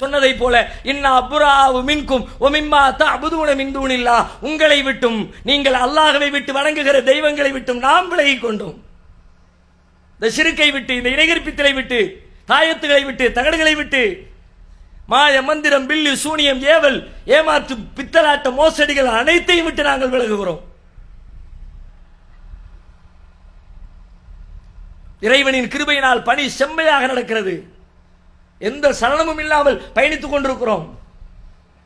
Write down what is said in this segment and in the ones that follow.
சொன்னதை போல இன்னா அப்புறாவு மின்கும் ஒமிம்மா தஅபுதூன மின் உங்களை விட்டும் நீங்கள் அல்லாஹவை விட்டு வணங்குகிற தெய்வங்களை விட்டும் நாம் விலகி கொண்டோம். இந்த சிறுக்கை விட்டு இந்த இணைகற்பித்தலை விட்டு தாயத்துகளை விட்டு தகடுகளை விட்டு மாய மந்திரம் பில்லு சூனியம் ஏவல் ஏமாற்று பித்தலாட்ட மோசடிகள் அனைத்தையும் விட்டு நாங்கள் விலகுகிறோம். இறைவனின் கிருபையினால் பணி செம்மையாக நடக்கிறது. எந்த சலனமும் இல்லாமல் பயணித்துக் கொண்டிருக்கிறோம்.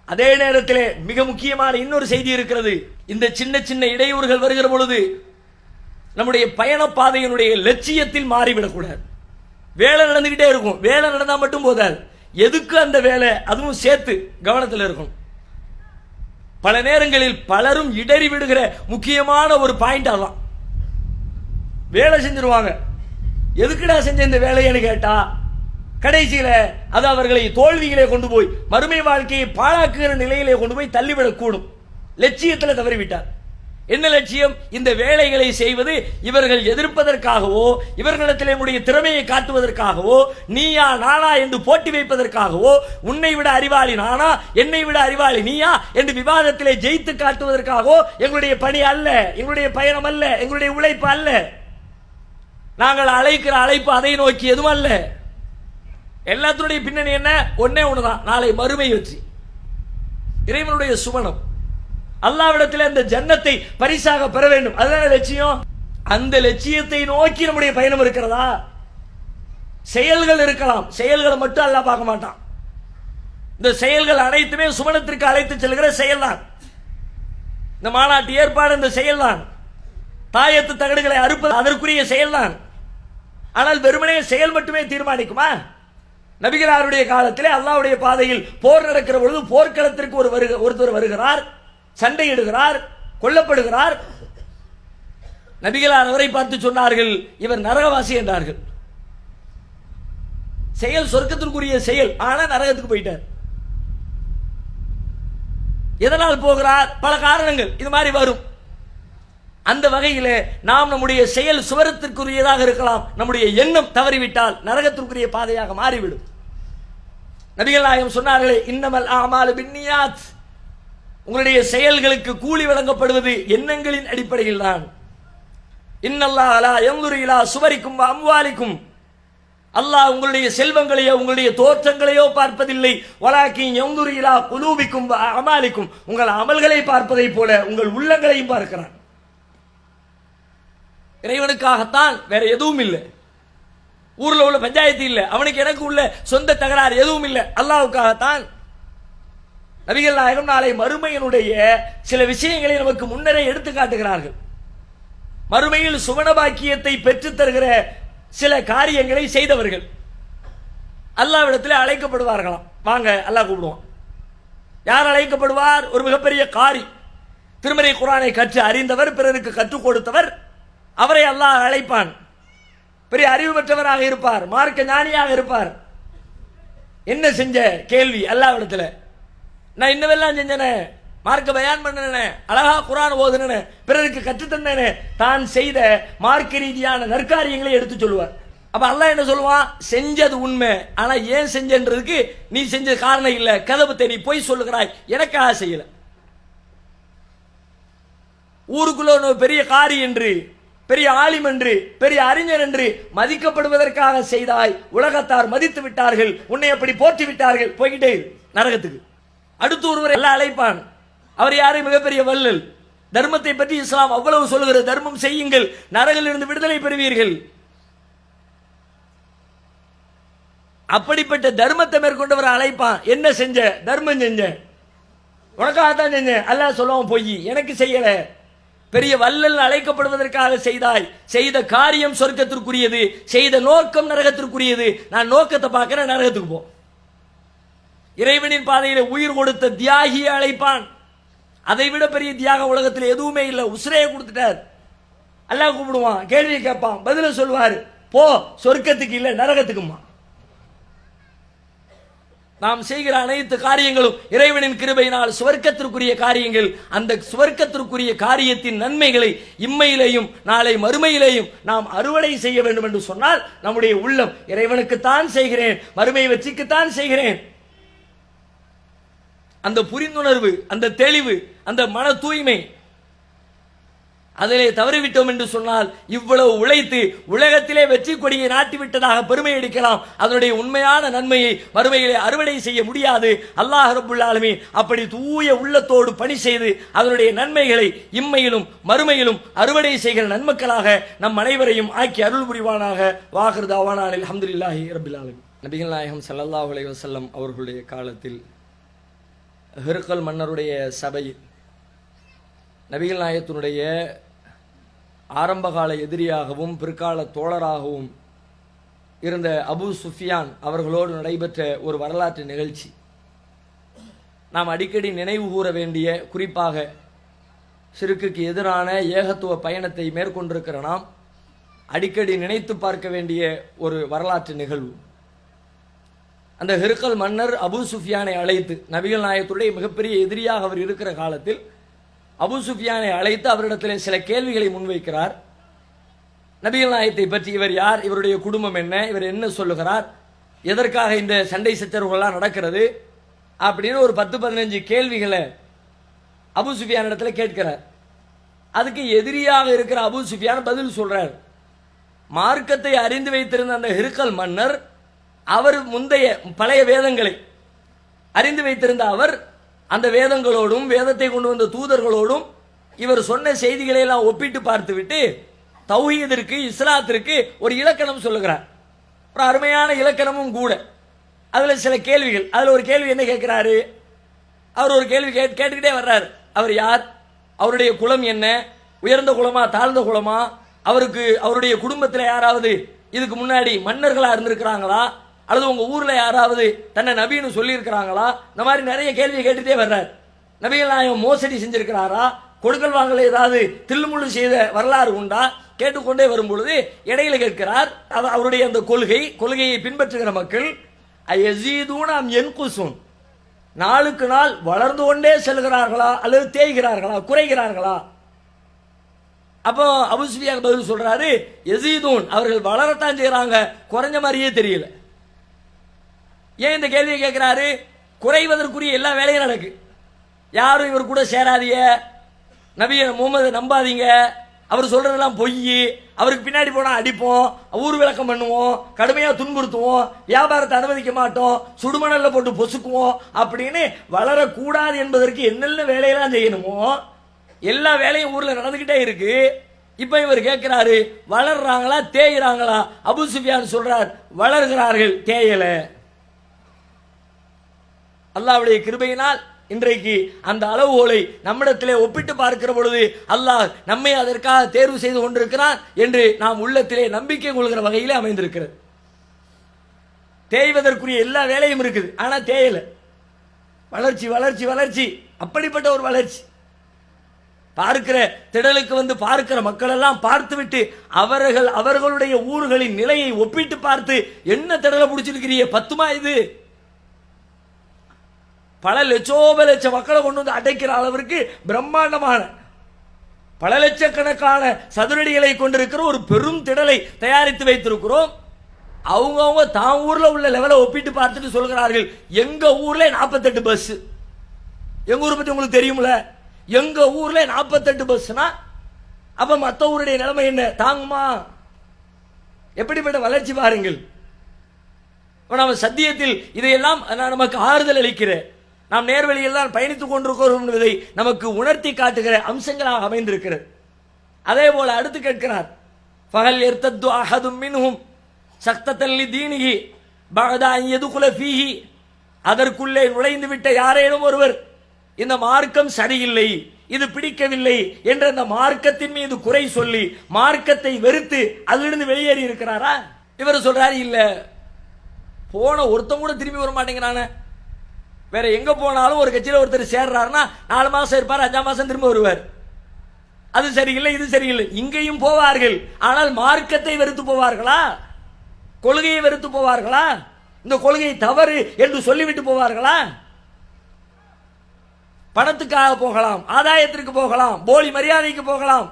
அதே நேரத்தில் மிக முக்கியமான இன்னொரு செய்தி இருக்கிறது. இந்த சின்ன சின்ன இடையூறுகள் வருகிற பொழுது நம்முடைய பயண பாதையினுடைய லட்சியத்தில் மாறிவிடக்கூடாது. வேலை நடந்துக்கிட்டே இருக்கும். வேலை நடந்தா மட்டும் போதாது. எதுக்கு அந்த வேலை? அதுவும் சேர்த்து கவனத்தில் இருக்கும் பல நேரங்களில் பலரும் இடறி விடுகிற முக்கியமான ஒரு பாயிண்ட் அதான் வேலை செஞ்சிருவாங்க. எதுக்குடா செஞ்ச இந்த வேலைன்னு கேட்டா கடைசியில அது அவர்களை தோல்வியிலே கொண்டு போய் மறுமை வாழ்க்கையை பாழாக்குகிற நிலையிலே கொண்டு போய் தள்ளிவிடக்கூடும். லட்சியத்தில் தவறிவிட்டார். என்ன லட்சியம்? இந்த வேலைகளை செய்வது இவர்கள் எதிர்ப்பதற்காகவோ இவர்களிடத்திலே உடைய திறமையை காட்டுவதற்காகவோ நீயா நானா என்று போட்டி வைப்பதற்காகவோ உன்னை விட அறிவாளி நானா என்னை விட அறிவாளி நீயா என்று விவாதத்திலே ஜெயித்து காட்டுவதற்காகவோ எங்களுடைய பணி அல்ல எங்களுடைய பயணம் அல்ல எங்களுடைய உழைப்பு அல்ல. நாங்கள் அழைக்கிற அழைப்பு அதை நோக்கி எதுவும் அல்ல. எல்லாத்தினுடைய பின்னணி என்ன? ஒன்னே ஒண்ணுதான். நாளை மறுமை வச்சு இறைவனுடைய சுமணம். அல்லாவிடத்தில் அந்த ஜன்னத்தை பரிசாக பெற வேண்டும். அதுதான் லட்சியம்? அந்த லட்சியத்தை நோக்கி நம்முடைய பயணம் இருக்கிறதா? செயல்கள் இருக்கலாம். செயல்களை மட்டும் அல்ல பார்க்க மாட்டான். இந்த செயல்கள் அனைத்துமே சுமணத்திற்கு அழைத்து செல்கிற செயல்தான். இந்த மாநாட்டு ஏற்பாடு இந்த செயல்தான். தாயத்து தகடுகளை அறுப்பது அதற்குரிய செயல்தான். ஆனால் வெறுமனே செயல் மட்டுமே தீர்மானிக்குமா? நபிகராருடைய காலத்திலே அல்லாவுடைய பாதையில் போர் நடக்கிற பொழுது போர்க்களத்திற்கு ஒரு வருக ஒருத்தர் வருகிறார் சண்டையிடுகிறார் கொல்லப்படுகிறார். நபிகளார் அவரை பார்த்து சொன்னார்கள் இவர் நரகவாசி என்றார்கள். செயல் சொர்க்கத்திற்குரிய செயல் ஆனால் நரகத்துக்கு போயிட்டார். எதனால் போகிறார்? பல காரணங்கள் இது மாதிரி வரும். அந்த வகையிலே நாம் நம்முடைய செயல் சுவரத்திற்குரியதாக இருக்கலாம் நம்முடைய எண்ணம் தவறிவிட்டால் நரகத்திற்குரிய பாதையாக மாறிவிடும். நபிகள் நாயகம் சொன்னார்களே இன்னமல் ஆமாலு பின்னியாத். உங்களுடைய செயல்களுக்கு கூலி வழங்கப்படுவது எண்ணங்களின் அடிப்படையில் தான். இன்னல்லா அலா எங்குரியலா சுவரிக்கும் அம்வாலிக்கும். அல்லாஹ் உங்களுடைய செல்வங்களையோ உங்களுடைய தோற்றங்களையோ பார்ப்பதில்லை. வலாக்கி எங்குரு குலூபிக்கும் அமாலிக்கும். உங்கள் அமல்களை பார்ப்பதைப் போல உங்கள் உள்ளங்களையும் பார்க்கிறான். இறைவனுக்காகத்தான் வேற எதுவும் இல்லை. ஊரில் உள்ள பஞ்சாயத்து இல்லை. அவனுக்கு எனக்கு உள்ள சொந்த தகராறு எதுவும் இல்லை. அல்லாவுக்காகத்தான் நபிகள் நாயகம் நாளை மறுமையினுடைய சில விஷயங்களை நமக்கு முன்னரே எடுத்து காட்டுகிறார்கள். மறுமையில் சுவனபாக்கியத்தை பெற்றுத் தருகிற சில காரியங்களை செய்தவர்கள். அல்லாவிடத்தில் அழைக்கப்படுவார்களாம். வாங்க அல்லாஹ் கூப்பிடுவான். யார் அழைக்கப்படுவார்? ஒரு மிகப்பெரிய காரி. திருமறை குரானை கற்று அறிந்தவர் பிறருக்கு கற்றுக் கொடுத்தவர் அவரை அல்லாஹ் அழைப்பான். பெரிய அறிவு பெற்றவராக இருப்பார். மார்க்க ஞானியாக இருப்பார். என்ன செஞ்ச கேள்வி அல்லாவிடத்தில்? நான் இன்னவெல்லாம் செஞ்சனே மார்க்க பயான் பண்ணனே அழகா குரான் ஓதுனே பிறருக்கு கற்றுத்தந்தனே தான் செய்த மார்க்க ரீதியான நற்காரியங்களை எடுத்து சொல்லுவார். அப்ப அல்லாஹ் என்ன சொல்லுவான்? செஞ்சது உண்மை. ஆனா ஏன் செஞ்சன்றதுக்கு நீ செஞ்ச காரணம் இல்ல. கதவு நீ போய் சொல்லுகிறாய். எனக்காக செய்யல ஊருக்குள்ள ஒரு பெரிய காரி என்று பெரிய ஆலிம் என்று பெரிய அறிஞர் என்று மதிக்கப்படுவதற்காக செய்தாய். உலகத்தார் மதித்து விட்டார்கள். உன்னை அப்படி போற்றி விட்டார்கள். போய்கிட்டே நரகத்துக்கு. அடுத்து ஒருவர் எல்லாம் அழைப்பான். அவர் யாரு? மிகப்பெரிய வள்ளல். தர்மத்தை பற்றி இஸ்லாம் அவ்வளவு சொல்லுகிற தர்மம் செய்யுங்கள். நரகிலிருந்து விடுதலை பெறுவீர்கள். அப்படிப்பட்ட தர்மத்தை மேற்கொண்டவர் அழைப்பான். என்ன செஞ்ச? தர்மம் செஞ்ச. உனக்காகத்தான் செஞ்சேன் அல்லாஹ் சொல்லுவான் பொய். எனக்கு செய்யலை. பெரிய வல்லல் அழைக்கப்படுவதற்காக செய்தாய். செய்த காரியம் சொர்க்கத்திற்குரியது. செய்த நோக்கம் நரகத்திற்குரியது. நான் நோக்கத்தை பார்க்கிறேன் நரகத்துக்கு போ. இறைவனின் பாதையில உயிர் கொடுத்த தியாகி அழைப்பான். அதை விட பெரிய தியாக உலகத்தில் எதுவுமே இல்லை. உசிரையை கொடுத்துட்டார். அல்லாஹ் கூப்பிடுவான் கேள்வி கேட்பான் பதில சொல்லுவார். போ சொர்க்கத்துக்கு இல்லை நரகத்துக்குமா நாம் செய்கிற அனைத்து காரியங்களும் இறைவனின் கிருபையினால் சுவர்க்கத்திற்குரிய காரியங்கள். அந்த சுவர்க்கத்திற்குரிய காரியத்தின் நன்மைகளை இம்மையிலேயும் நாளை மறுமையிலேயும் நாம் அறுவடை செய்ய வேண்டும் என்று சொன்னால் நம்முடைய உள்ளம் இறைவனுக்குத்தான் செய்கிறேன் மறுமை வெற்றிக்குத்தான் செய்கிறேன். அந்த புரிந்துணர்வு அந்த தெளிவு அந்த மன தூய்மை அதிலே தவறிவிட்டோம் என்று சொன்னால் இவ்வளவு உழைத்து உலகத்திலே வெற்றி கொடியை நாட்டி விட்டதாக பெருமை எடுக்கலாம் அதனுடைய உண்மையான நன்மையை மறுமையிலே அறுவடை செய்ய முடியாது. அல்லாஹ் ரபுல்லாலுமே அப்படி தூய உள்ளத்தோடு பணி செய்து அதனுடைய நன்மைகளை இம்மையிலும் மறுமையிலும் அறுவடை செய்கிற நன்மக்களாக நம் அனைவரையும் ஆக்கி அருள் புரிவானாக. வாகர் தாவானான் அல்ஹம்துலில்லாஹி ரபில் நபிகள் நாயகம் ஸல்லல்லாஹு அலைவசல்லம் அவர்களுடைய காலத்தில் ஹெருக்கல் மன்னருடைய சபையில் நபிகள் நாயகத்தினுடைய ஆரம்பகால எதிரியாகவும் பிற்கால தோழராகவும் இருந்த அபு சுஃபியான் அவர்களோடு நடைபெற்ற ஒரு வரலாற்று நிகழ்ச்சி. நாம் அடிக்கடி நினைவு கூற வேண்டிய குறிப்பாக சிறுக்குக்கு எதிரான ஏகத்துவ பயணத்தை மேற்கொண்டிருக்கிற நாம் அடிக்கடி நினைத்து பார்க்க வேண்டிய ஒரு வரலாற்று நிகழ்வு. அந்த ஹெருக்கல் மன்னர் அபு சுஃபியானை அழைத்து நபிகள் நாயகத்துடைய மிகப்பெரிய எதிரியாக அவர் இருக்கிற காலத்தில் அபு சுஃபியானை அழைத்து அவரிடத்தில் சில கேள்விகளை முன்வைக்கிறார். நபிகள் நாயகத்தை பற்றி இவர் யார் இவருடைய குடும்பம் என்ன இவர் என்ன சொல்லுகிறார் எதற்காக இந்த சண்டை சச்சரவுகள்லாம் நடக்கிறது அப்படின்னு ஒரு பத்து பதினஞ்சு கேள்விகளை அபு சுஃபியான் இடத்துல கேட்கிறார். அதுக்கு எதிரியாக இருக்கிற அபு சுஃபியான் பதில் சொல்றார். மார்க்கத்தை அறிந்து வைத்திருந்த அந்த ஹிருக்கல் மன்னர் அவர் முந்தைய பழைய வேதங்களை அறிந்து வைத்திருந்த அவர் அந்த வேதங்களோடும் வேதத்தை கொண்டு வந்த தூதர்களோடும் இவர் சொன்ன செய்திகளை எல்லாம் ஒப்பிட்டு பார்த்துவிட்டு தௌஹீதிற்கு இஸ்லாத்திற்கு ஒரு இலக்கணம் சொல்லுகிறார். ஒரு அருமையான இலக்கணமும் கூட. அதில் சில கேள்விகள். அதில் ஒரு கேள்வி என்ன கேட்குறாரு? அவர் ஒரு கேள்வி கேட் கேட்டுக்கிட்டே வர்றாரு. அவர் யார்? அவருடைய குலம் என்ன? உயர்ந்த குலமா தாழ்ந்த குலமா? அவருக்கு அவருடைய குடும்பத்தில் யாராவது இதுக்கு முன்னாடி மன்னர்களாக இருந்திருக்கிறாங்களா? அல்லது உங்கள் ஊரில் யாராவது தன்னை நபின்னு சொல்லியிருக்கிறாங்களா? இந்த மாதிரி நிறைய கேள்வி கேட்டுகிட்டே வர்றார். நபிகள் நாயகம் மோசடி செஞ்சிருக்கிறாரா? கொடுக்கல் வாங்கல ஏதாவது தில்லுமுள்ளு செய்த வரலாறு உண்டா? கேட்டுக்கொண்டே வரும் பொழுது இடையில கேட்கிறார் அவ- அவருடைய அந்த கொள்கை கொள்கையை பின்பற்றுகிற மக்கள் நாம் என் குசும் நாளுக்கு நாள் வளர்ந்து கொண்டே செல்கிறார்களா? அல்லது தேய்கிறார்களா? குறைகிறார்களா? அப்போ அபுஸ்பியாக பதில் சொல்றாரு எசீதூன் அவர்கள் வளரத்தான் செய்கிறாங்க குறைஞ்ச மாதிரியே தெரியல. ஏன் இந்த கேள்வியை கேட்குறாரு? குறைவதற்குரிய எல்லா வேலையும் நடக்கு. யாரும் இவர் கூட சேராதீங்க. நபிய முகமது நம்பாதீங்க. அவர் சொல்றதெல்லாம் பொய் அவருக்கு பின்னாடி போனால் அடிப்போம். ஊர் விளக்கம் பண்ணுவோம். கடுமையாக துன்புறுத்துவோம். வியாபாரத்தை அனுமதிக்க மாட்டோம். சுடுமணலில் போட்டு பொசுக்குவோம். அப்படின்னு வளரக்கூடாது என்பதற்கு என்னென்ன வேலையெல்லாம் செய்யணுமோ எல்லா வேலையும் ஊரில் நடந்துக்கிட்டே இருக்கு. இப்போ இவர் கேட்குறாரு வளர்றாங்களா தேய்கிறாங்களா அபு சுஃபியான் சொல்றார் வளர்கிறார்கள் தேயலை. அல்லாஹ்வுடைய கிருபையினால் இன்றைக்கு அந்த அளவுகோலை நம்மிடத்திலே ஒப்பிட்டு பார்க்கிற பொழுது அல்லாஹ் நம்மை அதற்காக தேர்வு செய்து கொண்டிருக்கிறான் என்று நாம் உள்ளத்திலே நம்பிக்கை கொள்கிற வகையிலே அமைந்திருக்கிறது. தேய்வதற்குரிய எல்லா வேலையும் இருக்குது ஆனால் தேயல. வளர்ச்சி வளர்ச்சி வளர்ச்சி. அப்படிப்பட்ட ஒரு வளர்ச்சி. பார்க்கிற திடலுக்கு வந்து பார்க்கிற மக்கள் எல்லாம் பார்த்துவிட்டு அவர்கள் அவர்களுடைய ஊர்களின் நிலையை ஒப்பிட்டு பார்த்து என்ன திடலை பிடிச்சிருக்கிறீ பத்துமா இது? பல லட்சோப லட்ச மக்களை கொண்டு வந்து அடைக்கிற அளவிற்கு பிரம்மாண்டமான பல லட்சக்கணக்கான சதுரடிகளை கொண்டிருக்கிற ஒரு பெரும் திடலை தயாரித்து வைத்திருக்கிறோம். அவங்கவுங்க தான் ஊரில் உள்ள லெவலை ஒப்பிட்டு பார்த்துட்டு சொல்கிறார்கள் எங்க ஊர்ல 48 பஸ் எங்க ஊரை பற்றி உங்களுக்கு தெரியும்ல? எங்க ஊர்ல 48 பஸ்னா அப்ப மற்ற ஊருடைய நிலைமை என்ன? தாங்குமா? எப்படிப்பட்ட வளர்ச்சி பாருங்கள். நம்ம சத்தியத்தில் இதையெல்லாம் நான் நமக்கு ஆறுதல் அளிக்கிறேன். நாம் நேர்வழியில் தான் பயணித்துக் கொண்டிருக்கிறோம் என்பதை நமக்கு உணர்த்தி காட்டுகிற அம்சங்களாக அமைந்திருக்கிறது. அதே போல அடுத்து கேட்கிறார். பகல் எர்த்தத்து அகதும் மின்ஹும் சக்தத்தல்லி தீனிகி பகதா எதுகுல ஃபீஹி அதற்குள்ளே நுழைந்து விட்ட யாரேனும் ஒருவர் இந்த மார்க்கம் சரியில்லை இது பிடிக்கவில்லை என்ற அந்த மார்க்கத்தின் மீது குறை சொல்லி மார்க்கத்தை வெறுத்து அதிலிருந்து வெளியேறி இருக்கிறாரா? இவர் சொல்றாரு இல்ல போன ஒருத்தம் கூட திரும்பி வர மாட்டேங்கிறான. வேற எங்க போனாலும் ஒரு கட்சியில் ஒருத்தர் சேர்றாருன்னா நாலு மாசம் இருப்பார் அஞ்சாம் மாசம் திரும்ப வருவார். அது சரியில்லை இது சரியில்லை. இங்கேயும் போவார்கள். ஆனால் மார்க்கத்தை வெறுத்து போவார்களா? கொள்கையை வெறுத்து போவார்களா? இந்த கொள்கை தவறு என்று சொல்லிவிட்டு போவார்களா? பணத்துக்காக போகலாம் ஆதாயத்திற்கு போகலாம் போலி மரியாதைக்கு போகலாம்.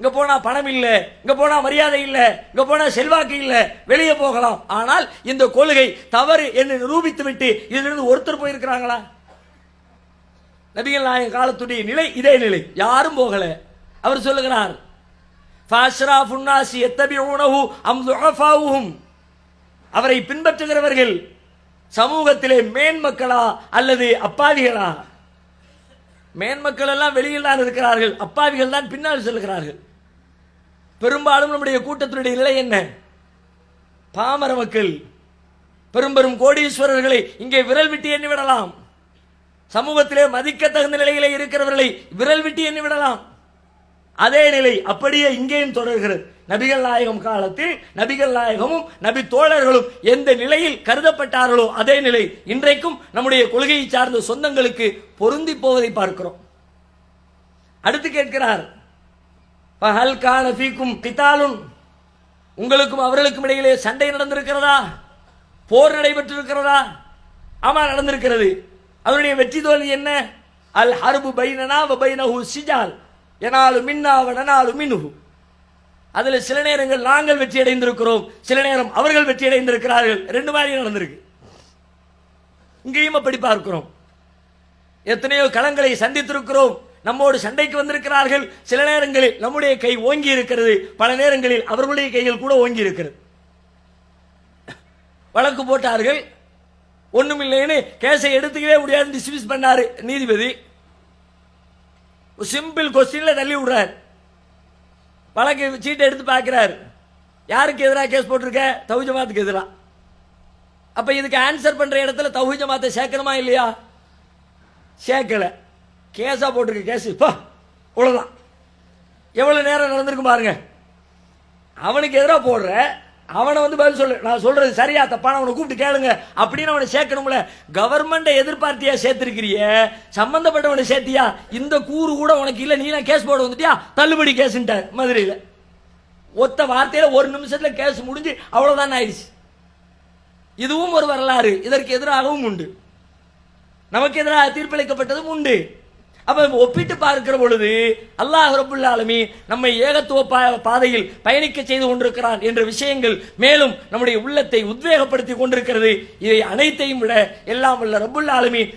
இங்க போனா பணம் இல்ல இங்க போனா மரியாதை இல்ல இங்க போனா செல்வாக்கு இல்ல வெளியே போகலாம். ஆனால் இந்த கொள்கை தவறு என்று நிரூபித்து விட்டு இதிலிருந்து ஒருத்தர் போயிருக்கிறாங்களா? நபிகள் நாயகம் காலத்துடைய நிலை இதே நிலை. யாரும் போகல. அவர் சொல்லுகிறார் ஃபாஷ்ராஃபுன் புன்னாசி யத்தபிஊனஹு அம் துஅஃபாவுஹும் அவரை பின்பற்றுகிறவர்கள் சமூகத்திலே மேன்மக்களா அல்லது அப்பாவிகளா? மேன்மக்கள் எல்லாம் வெளியில் தான் இருக்கிறார்கள். அப்பாவிகள் தான் பின்னால் செல்கிறார்கள். பெரும்பாலும் நம்முடைய கூட்டத்தினுடைய நிலை என்ன? பாமர மக்கள் பெரும் கோடீஸ்வரர்களை இங்கே விரல் விட்டு எண்ணி விடலாம் சமூகத்திலே மதிக்கத்தகுந்த நிலையிலே இருக்கிறவர்களை விரல் விட்டு எண்ணி விடலாம் அதே நிலை அப்படியே இங்கேயும் தொடர்கிறது. நபிகள் நாயகம் காலத்தில் நபிகள் நாயகமும் நபி தோழர்களும் எந்த நிலையில் கருதப்பட்டார்களோ அதே நிலை இன்றைக்கும் நம்முடைய கொள்கையை சார்ந்த சொந்தங்களுக்கு பொருந்தி போவதை பார்க்கிறோம். அடுத்து கேட்கிறார் பஹல் கான ஃபீக்கும் கிதாலுன் உங்களுக்கும் அவர்களுக்கும் இடையிலே சண்டை நடந்திருக்கிறதா? போர் நடைபெற்றிருக்கிறதா? ஆமா நடந்திருக்கிறது. அவருடைய வெற்றி தோல்வி என்ன? அல் ஹர்பு பைனனா வ பைனஹு சிஜால். எனாலு மின்னா வ நனாலு அதில் சில நேரங்கள் நாங்கள் வெற்றி அடைந்திருக்கிறோம் சில நேரம் அவர்கள் வெற்றி அடைந்திருக்கிறார்கள். ரெண்டு மாதிரி நடந்திருக்கு. இங்கேயும் அப்படி பார்க்கிறோம். எத்தனையோ களங்களை சந்தித்திருக்கிறோம். நம்மோடு சண்டைக்கு வந்திருக்கிறார்கள். சில நேரங்களில் நம்முடைய கை ஓங்கி இருக்கிறது. பல நேரங்களில் அவர்களுடைய கைகள் கூட ஓங்கி இருக்கிறது. வழக்கு போட்டார்கள். ஒண்ணுமில்லைன்னு கேஸை எடுத்துக்கவே முடியாது. டிஸ்மிஸ் பண்ணாரு நீதிபதி. சிம்பிள் கொஸ்டின்ல தள்ளி விடுறார். வழக்கு சீட்டை எடுத்து பார்க்கிறார். யாருக்கு எதிராக கேஸ் போட்டிருக்க? தவு ஜமாத்துக்கு எதிராக அப்ப இதுக்கு ஆன்சர் பண்ற இடத்துல தவு ஜமாத்தை சேர்க்கணுமா இல்லையா? சேர்க்கல. கேஸா போட்டிருக்க கேஸ் இப்போ இவ்வளவுதான் எவ்வளோ நேரம் நடந்திருக்கு பாருங்க. அவனுக்கு எதிராக போடுற அவனை வந்து பதில் சொல்லு. நான் சொல்றது சரியா தப்பான அவனை கூப்பிட்டு கேளுங்க. அப்படின்னு அவனை சேர்க்கணும்ல கவர்மெண்ட்டை எதிர்பார்த்தியா சேர்த்திருக்கிறிய? சம்பந்தப்பட்டவனை சேர்த்தியா? இந்த கூறு கூட உனக்கு இல்லை. நீ கேஸ் போட வந்துட்டியா? தள்ளுபடி கேஸ்ன்ட்டார் மதுரையில். ஒத்த வார்த்தையில் ஒரு நிமிஷத்தில் கேஸ் முடிஞ்சு அவ்வளோதான் ஆயிடுச்சு. இதுவும் ஒரு வரலாறு. இதற்கு எதிராகவும் உண்டு. நமக்கு எதிராக தீர்ப்பளிக்கப்பட்டதும் உண்டு. அப்ப ஒப்பிட்டு பார்க்கிற பொழுது அல்லாஹ் ரபுல்லாலுமே நம்மை ஏகத்துவ பா- பாதையில் பயணிக்க செய்து கொண்டிருக்கிறான் என்ற விஷயங்கள் மேலும் நம்முடைய உள்ளத்தை உத்வேகப்படுத்தி கொண்டிருக்கிறது. இதை அனைத்தையும் விட எல்லாம் உள்ள ரபுல்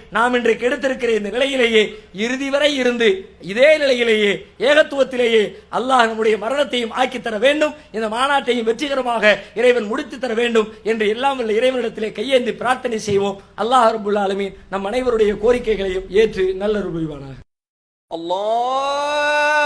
நாம் இன்றைக்கு எடுத்திருக்கிற இந்த நிலையிலேயே இறுதி வரை இருந்து இதே நிலையிலேயே ஏகத்துவத்திலேயே அல்லாஹ் நம்முடைய மரணத்தையும் ஆக்கி தர வேண்டும். இந்த மாநாட்டையும் வெற்றிகரமாக இறைவன் முடித்து தர வேண்டும் என்று எல்லாம் உள்ள இறைவனிடத்திலே கையேந்தி பிரார்த்தனை செய்வோம். அல்லாஹ் ரபுல் ஆலமீன் நம் அனைவருடைய கோரிக்கைகளையும் ஏற்று நல்ல ரூபாய்வானாக Allah!